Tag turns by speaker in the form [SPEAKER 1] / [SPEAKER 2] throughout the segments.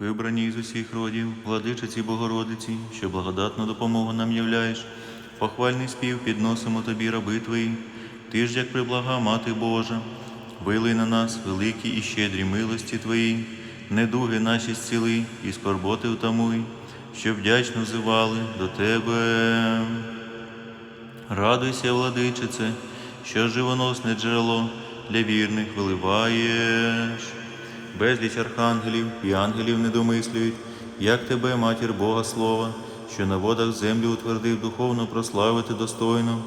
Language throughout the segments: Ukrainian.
[SPEAKER 1] Вибрані із усіх родів, владичиці Богородиці, що благодатну допомогу нам являєш, похвальний спів підносимо тобі, раби твої, ти ж, як приблага Мати Божа, вилий на нас великі і щедрі милості Твої, недуги наші зціли і скорботи втамуй, що вдячно взивали до Тебе. Радуйся, владичице, що живоносне джерело для вірних виливаєш. Безліч архангелів і ангелів не домислюють, як тебе, матір Бога Слова, що на водах землю утвердив духовно прославити достойно.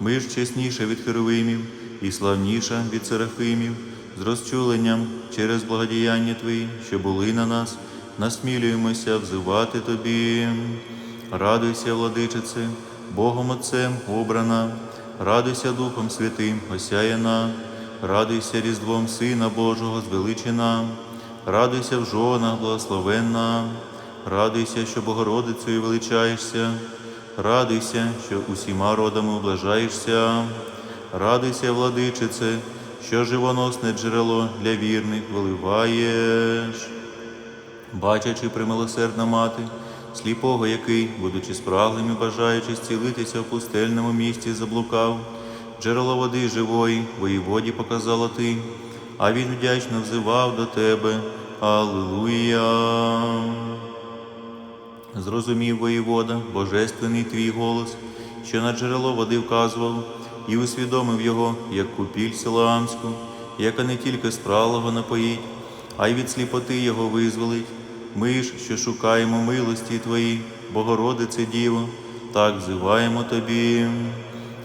[SPEAKER 1] Ми ж чесніша від херовимів і славніша від серафимів, з розчуленням через благодіяння Твої, що були на нас, насмілюємося взивати Тобі. Радуйся, владичице, Богом Отцем обрана, радуйся Духом Святим, осяяна, радуйся Різдвом Сина Божого звеличена, радуйся в жонах благословенна, радуйся, що Богородицею величаєшся, радуйся, що усіма родами облажаєшся, радуйся, владичице, що живоносне джерело для вірних виливаєш. Бачачи примилосердна мати, сліпого, який, будучи спраглим і бажаючи зцілитися в пустельному місті, заблукав, джерело води живої, воєводі показала ти, а він вдячно взивав до тебе. Аллилуйя. Зрозумів воєвода, божественний твій голос, що на джерело води вказував, і усвідомив його, як купіль Силаамську, яка не тільки спраглого напоїть, а й від сліпоти його визволить. Ми ж, що шукаємо милості Твої, Богородице Діво, так взиваємо Тобі.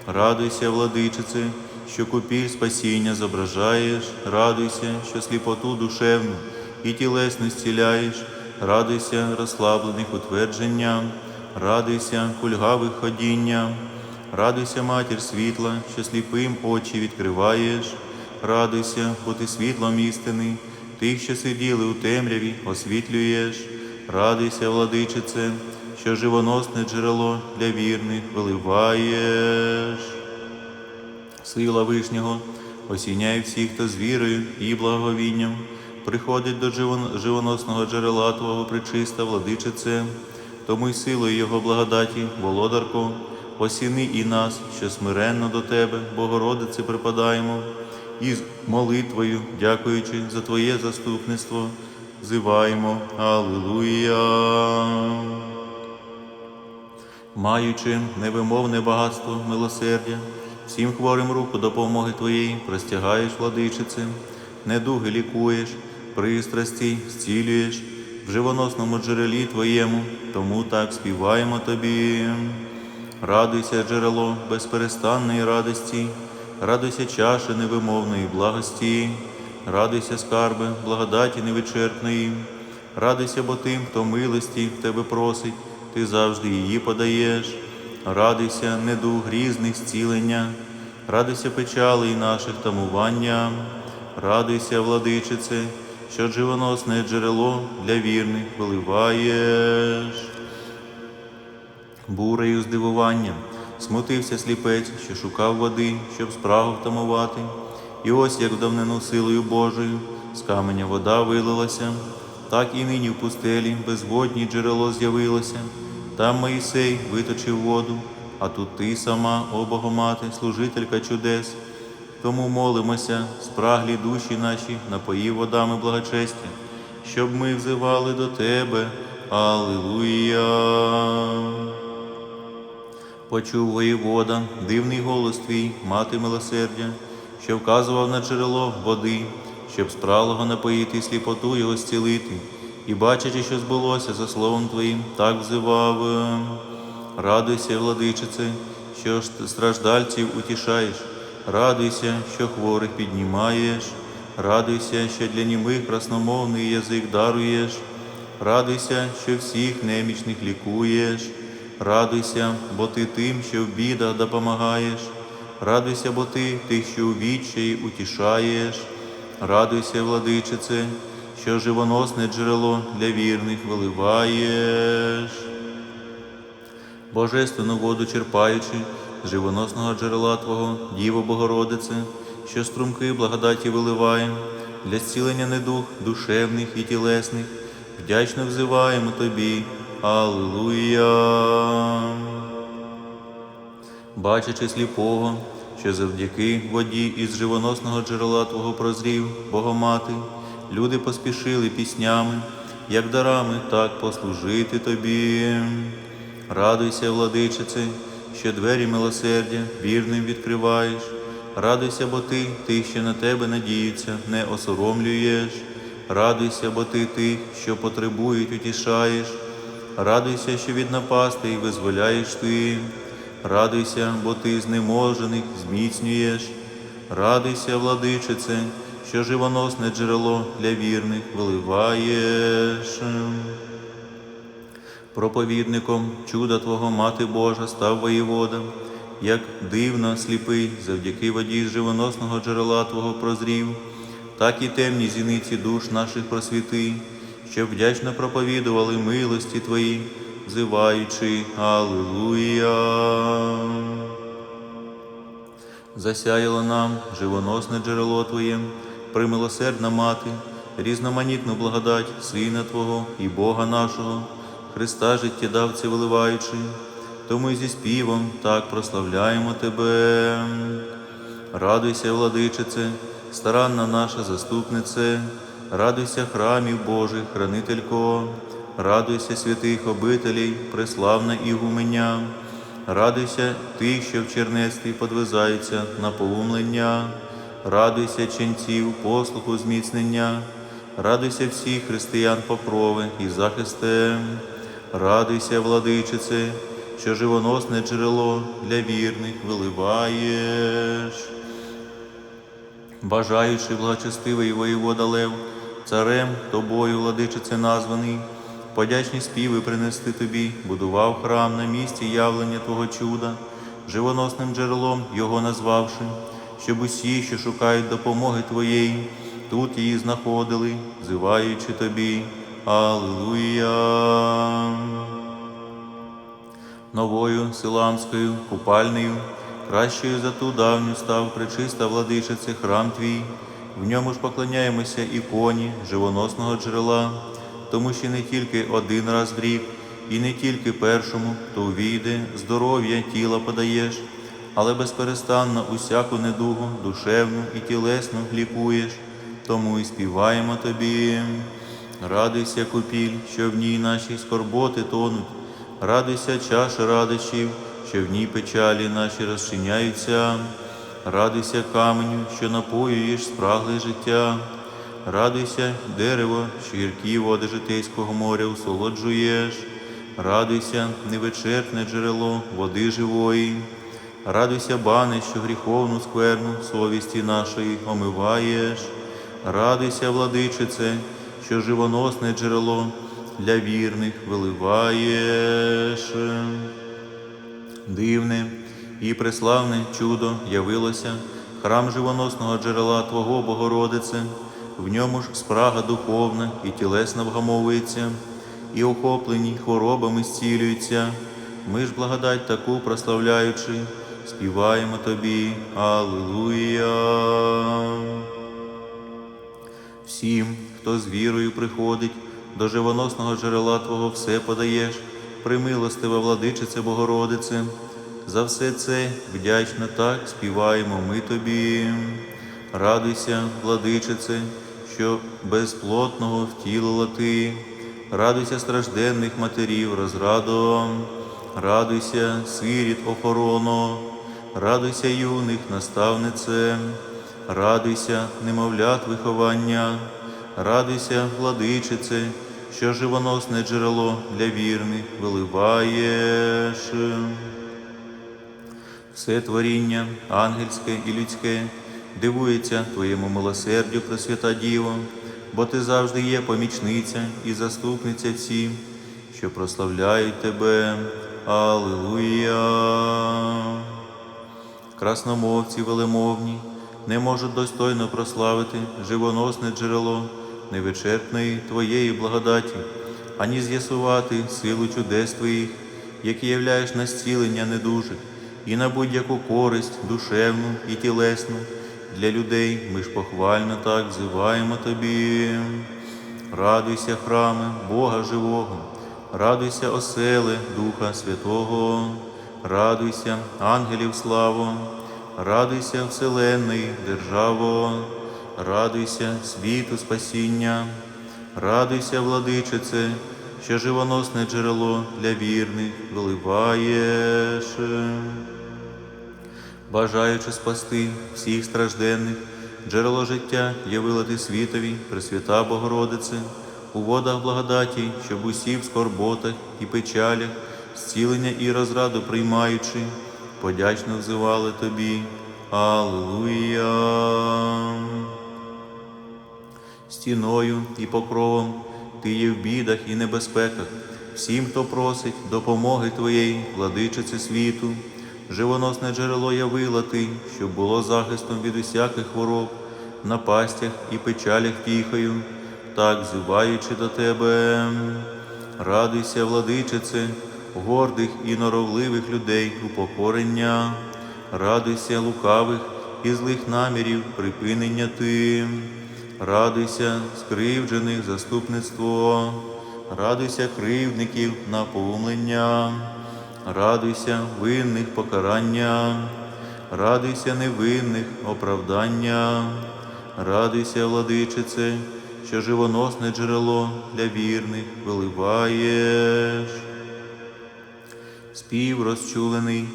[SPEAKER 1] Радуйся, владичице, що купіль спасіння зображаєш, радуйся, що сліпоту душевну і тілесну зціляєш, радуйся розслаблених утвердженням, радуйся кульгавих ходінням, радуйся, матір світла, що сліпим очі відкриваєш, радуйся, бо ти світлом істини, тих, що сиділи у темряві, освітлюєш, радуйся, владичице, що живоносне джерело для вірних виливаєш. Сила Вишнього осіняє всіх, хто з вірою і благовінням приходить до живоносного джерела Твого причиста, владичице, тому й силою Його благодаті, володарко, осіни і нас, що смиренно до Тебе, Богородице, припадаємо, і з молитвою, дякуючи за Твоє заступництво, зиваємо. Аллилуйя маючи невимовне багатство милосердя, всім хворим руку допомоги Твоєї простягаєш, владичице, недуги лікуєш, пристрасті зцілюєш в живоносному джерелі Твоєму, тому так співаємо Тобі. Радуйся, джерело безперестанної радості, радуйся чаші невимовної благості, радуйся, скарби, благодаті невичерпної, радуйся, бо тим, хто милості в тебе просить, ти завжди її подаєш. Радуйся, недуг різних зцілення, радуйся печали наших тамування, радуйся, владичице, що живоносне джерело для вірних виливаєш бурею здивуванням, смутився сліпець, що шукав води, щоб справу втамувати. І ось як давнину силою Божою з каменя вода вилилася, так і нині в пустелі безводні джерело з'явилося. Там Моїсей виточив воду, а тут ти сама, о Богомати, служителька чудес. Тому молимося, спраглі душі наші, напої водами благочестя, щоб ми взивали до Тебе. Аллилуйя. Почув воєвода, дивний голос твій, мати милосердя, що вказував на джерело води, щоб спралого напоїти сліпоту його зцілити, і бачачи, що збулося за словом твоїм, так взивав. Радуйся, владичице, що страждальців утішаєш, радуйся, що хворих піднімаєш, радуйся, що для німих красномовний язик даруєш, радуйся, що всіх немічних лікуєш. Радуйся, бо ти тим, що в бідах допомагаєш. Радуйся, бо ти тих, що у відчаї утішаєш. Радуйся, владичице, що живоносне джерело для вірних виливаєш. Божественну воду черпаючи з живоносного джерела Твого, Діво Богородице, що струмки благодаті виливає, для зцілення недух душевних і тілесних, вдячно взиваємо тобі. Аллилуйя. Бачачи сліпого, що завдяки воді із живоносного джерела Твого прозрів, Богомати, люди поспішили піснями, як дарами, так послужити тобі. Радуйся, владичице, що двері милосердя вірним відкриваєш. Радуйся, бо ти, тих, що на тебе надіються, не осоромлюєш. Радуйся, бо ти тих, що потребують, утішаєш. Радуйся, що від напастей визволяєш ти. Радуйся, бо ти знеможених зміцнюєш. Радуйся, владичице, що живоносне джерело для вірних виливаєш. Проповідником чуда Твого Мати Божа став воєвода, як дивно сліпий завдяки воді з живоносного джерела Твого прозрів, так і темні зіниці душ наших просвіти, щоб вдячно проповідували милості Твої, взиваючи Аллилуйя. Засяяло нам живоносне джерело Твоє, примилосердна мати, різноманітну благодать Сина Твого і Бога нашого, Христа життєдавця виливаючи, тому й зі співом так прославляємо Тебе. Радуйся, владичице, старанна наша заступнице, радуйся храмів Божих, хранителько, радуйся святих обителей, преславна ігуменя. Радуйся тих, що в чернецтві подвизаються на поумлення, радуйся ченців, послуху зміцнення, радуйся всіх християн покрови і захисте, радуйся, владичице, що живоносне джерело для вірних виливаєш. Бажаючи благочестивий воєвода Лев, царем тобою, владичице названий, подячні співи принести тобі, будував храм на місці явлення Твого чуда, живоносним джерелом його назвавши, щоб усі, що шукають допомоги Твоєї, тут її знаходили, взиваючи тобі. Аллилуйя. Новою силамською купальнею, кращою за ту давню став пречиста владичице храм твій, в ньому ж поклоняємося іконі живоносного джерела, тому що не тільки один раз в рік, і не тільки першому, хто увійде, здоров'я тіла подаєш, але безперестанно усяку недугу, душевну і тілесну лікуєш, тому і співаємо тобі. Радуйся, купіль, що в ній наші скорботи тонуть. Радуйся, чаша радощів, що в ній печалі наші розчиняються. Радуйся, каменю, що напоюєш спрагле життя. Радуйся, дерево, що гіркі води житейського моря усолоджуєш. Радуйся, невичерпне джерело води живої. Радуйся, бане, що гріховну скверну совісті нашої омиваєш. Радуйся, владичице, що живоносне джерело для вірних виливаєш. Дивне і преславне чудо явилося, храм живоносного джерела Твого Богородице, в ньому ж спрага духовна і тілесна вгамовується, і охоплені хворобами зцілюються. Ми ж благодать таку прославляючи, співаємо тобі. Аллилуйя. Всім, хто з вірою приходить, до живоносного джерела Твого все подаєш, примилостива владичице Богородице. За все це вдячно так співаємо ми тобі. Радуйся, владичице, що безплотного втілила ти. Радуйся стражденних матерів розрадом, радуйся, сиріт охороно, радуйся юних наставнице, радуйся, немовлят виховання, радуйся, владичице, що живоносне джерело для вірних виливаєш. Все творіння, ангельське і людське, дивується Твоєму милосердю, Пресвята Діво, бо Ти завжди є помічниця і заступниця всім, що прославляють Тебе. Аллилуйя. Красномовці велемовні не можуть достойно прославити живоносне джерело невичерпної Твоєї благодаті, ані з'ясувати силу чудес Твоїх, які являєш на зцілення недужих, і на будь-яку користь душевну і тілесну для людей ми ж похвально так взиваємо Тобі. радуйся, храми Бога живого, радуйся, оселе Духа Святого, радуйся, ангелів славо, радуйся, вселенний державо, радуйся, світу спасіння, радуйся, владичице, що живоносне джерело для вірних виливаєш. Бажаючи спасти всіх стражденних, джерело життя явила ти світові, Пресвята Богородице, у водах благодаті, щоб усі в скорботах і печалях, зцілення і розраду приймаючи, подячно взивали тобі. Аллилуйя! Стіною і покровом ти є в бідах і небезпеках, всім, хто просить допомоги Твоєї, владичиці світу, живоносне джерело явила ти, щоб було захистом від усяких хвороб, напастях і печалях тіхою, так зиваючи до тебе. Радуйся, владичице, гордих і норовливих людей упокорення, радуйся лукавих і злих намірів припинення ти. Радуйся, скривджених заступництво, радуйся кривдників наповнення, радуйся винних покарання, радуйся невинних оправдання, радуйся, владичице, що живоносне джерело для вірних виливаєш. Спів розчулений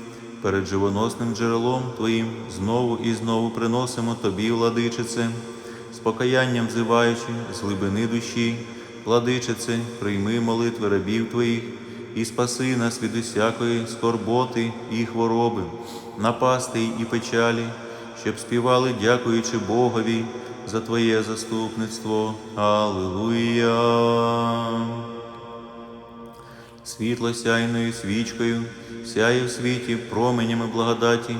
[SPEAKER 1] перед живоносним джерелом Твоїм знову і знову приносимо Тобі, владичице, з покаянням взиваючи з глибини душі, владичице, прийми молитви рабів Твоїх і спаси нас від усякої скорботи і хвороби, напасти і печалі, щоб співали, дякуючи Богові за Твоє заступництво. Аллилуйя! Світло сяйною свічкою, сяє в світі променями благодаті,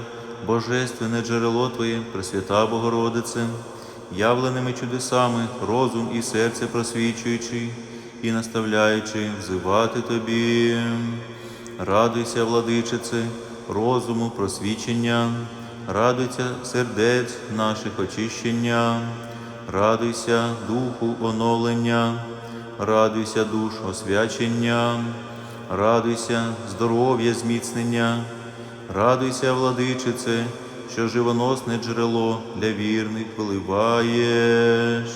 [SPEAKER 1] Божественне джерело Твоє, Пресвята Богородице, явленими чудесами, розум і серце просвічуючи і наставляючи взивати Тобі. Радуйся, владичице, розуму просвічення, радуйся сердець наших очищення, радуйся духу оновлення, радуйся душ освячення, радуйся здоров'я зміцнення, радуйся, владичице, що живоносне джерело для вірних виливаєш.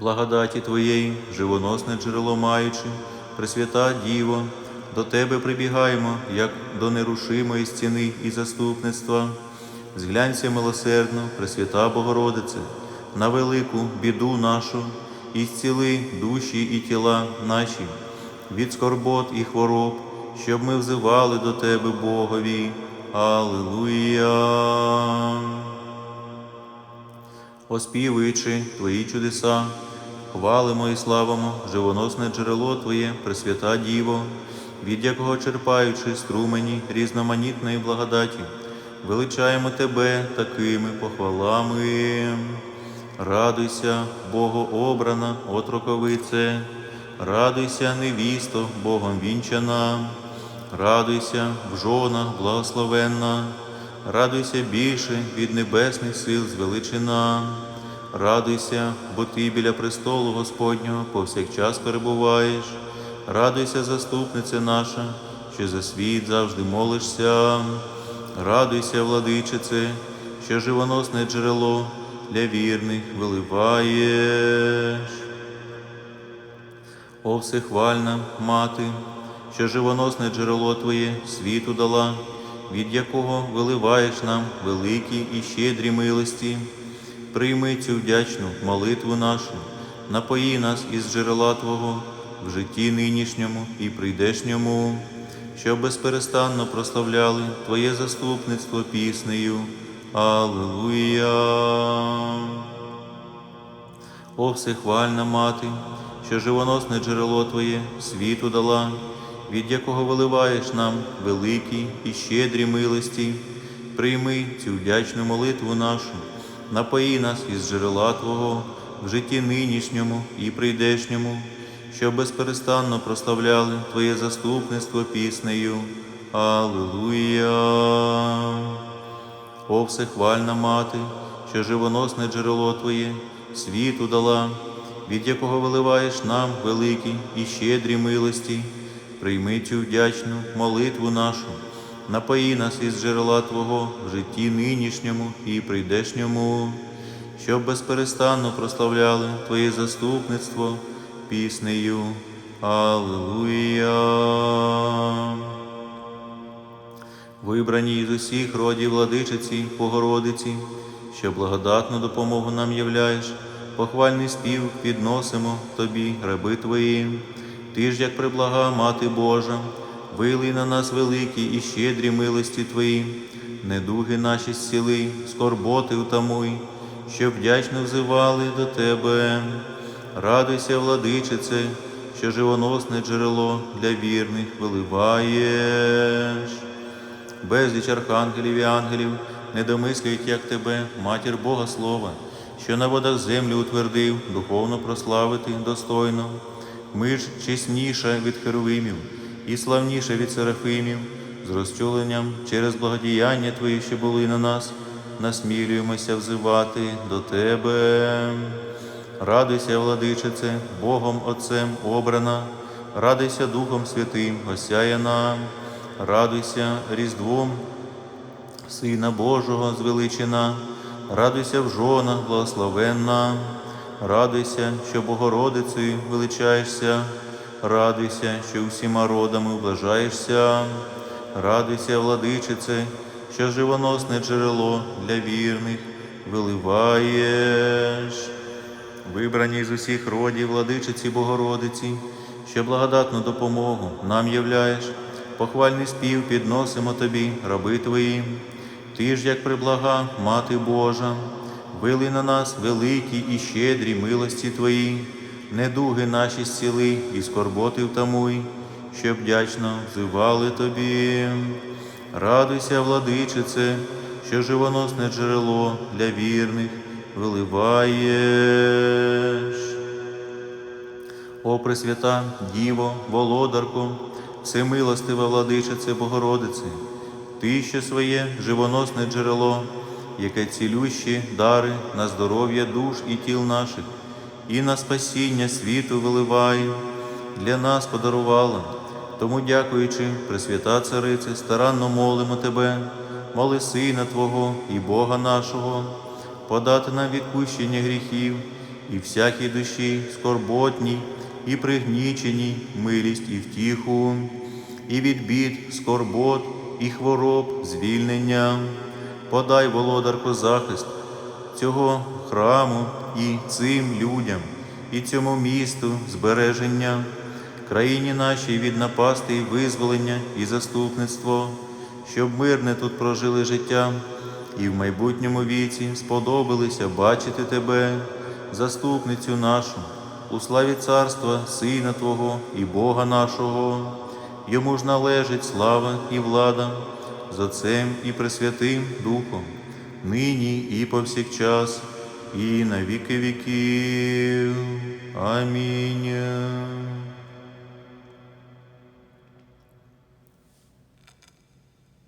[SPEAKER 1] Благодаті Твоєї, живоносне джерело маючи, Пресвята Діво, до Тебе прибігаємо, як до нерушимої стіни і заступництва. Зглянься милосердно, Пресвята Богородице, на велику біду нашу і зціли душі і тіла наші від скорбот і хвороб, щоб ми взивали до Тебе, Богові. Аллилуйя! Оспівуючи Твої чудеса, хвалимо і славимо живоносне джерело Твоє, Пресвята Діво, від якого черпаючи струмені різноманітної благодаті, величаємо Тебе такими похвалами. Радуйся, Богообрана, отроковице, радуйся, невісто, Богом вінчана, радуйся, в жонах благословенна, радуйся більше від небесних сил звеличина, радуйся, бо ти біля престолу Господнього повсякчас перебуваєш, радуйся, заступниця наша, що за світ завжди молишся, радуйся, владичице, що живоносне джерело для вірних виливаєш. О, всехвальна мати, що живоносне джерело Твоє світу дала, від якого виливаєш нам великі і щедрі милості, прийми цю вдячну молитву нашу, напої нас із джерела Твого в житті нинішньому і прийдешньому, щоб безперестанно прославляли Твоє заступництво піснею. Аллилуйя! О, всехвальна мати, що живоносне джерело Твоє світу дала, від якого виливаєш нам великі і щедрі милості, прийми цю вдячну молитву нашу, напої нас із джерела Твого в житті нинішньому і прийдешньому, щоб безперестанно прославляли Твоє заступництво піснею. Аллилуйя! О, всехвальна мати, що живоносне джерело Твоє світу дала, від якого виливаєш нам великі і щедрі милості, прийми цю вдячну молитву нашу, напої нас із джерела Твого в житті нинішньому і прийдешньому, щоб безперестанно прославляли Твоє заступництво піснею. Аллилуйя. Вибрані із усіх родів владичиці, Богородиці, що благодатну допомогу нам являєш, похвальний спів підносимо Тобі, раби Твої. Ти ж, як приблага Мати Божа, вилий на нас великі і щедрі милості Твої, недуги наші зціли, скорботи утамуй, що вдячно взивали до Тебе. Радуйся, владичице, що живоносне джерело для вірних виливаєш. Безліч архангелів і ангелів не домислюють, як тебе, матір Бога Слова, що на водах землю утвердив, духовно прославити достойно. Ми ж чесніша від херовимів і славніша від серафимів, з розчуленням через благодіяння Твої, що були на нас, насмілюємося взивати до Тебе. Радуйся, владичице, Богом Отцем обрана, радуйся Духом Святим, осяяна, радуйся Різдвом Сина Божого звеличена, радуйся в жонах благословенна, радуйся, що Богородицею величаєшся, радуйся, що усіма родами облажаєшся, радуйся, владичице, що живоносне джерело для вірних виливаєш. Вибрані з усіх родів владичиці Богородиці, що благодатну допомогу нам являєш, похвальний спів підносимо тобі, раби твої. Ти ж, як приблага, Мати Божа, вили на нас великі і щедрі милості Твої, недуги наші зціли і скорботи втамуй, що вдячно взивали Тобі. Радуйся, владичице, що живоносне джерело для вірних виливаєш. О Пресвята, Діво, Володарко, всемилостива владичице Богородице, Ти, своє живоносне джерело, яке цілющі дари на здоров'я душ і тіл наших, і на спасіння світу виливає, для нас подарувала. Тому, дякуючи, Пресвята Царице, старанно молимо Тебе, моли Сина Твого і Бога нашого, подати нам відпущення гріхів і всякій душі скорботній і пригніченій милість і втіху, і від бід, скорбот і хвороб звільнення. Подай, володарко, захист цього храму і цим людям, і цьому місту збереження, країні нашій від напасти і визволення і заступництво, щоб мирне тут прожили життя, і в майбутньому віці сподобалися бачити Тебе, заступницю нашу, у славі царства, Сина Твого і Бога нашого. Йому ж належить слава і влада з Отцем і Пресвятим Духом, нині і повсякчас, і на віки віків. Амінь.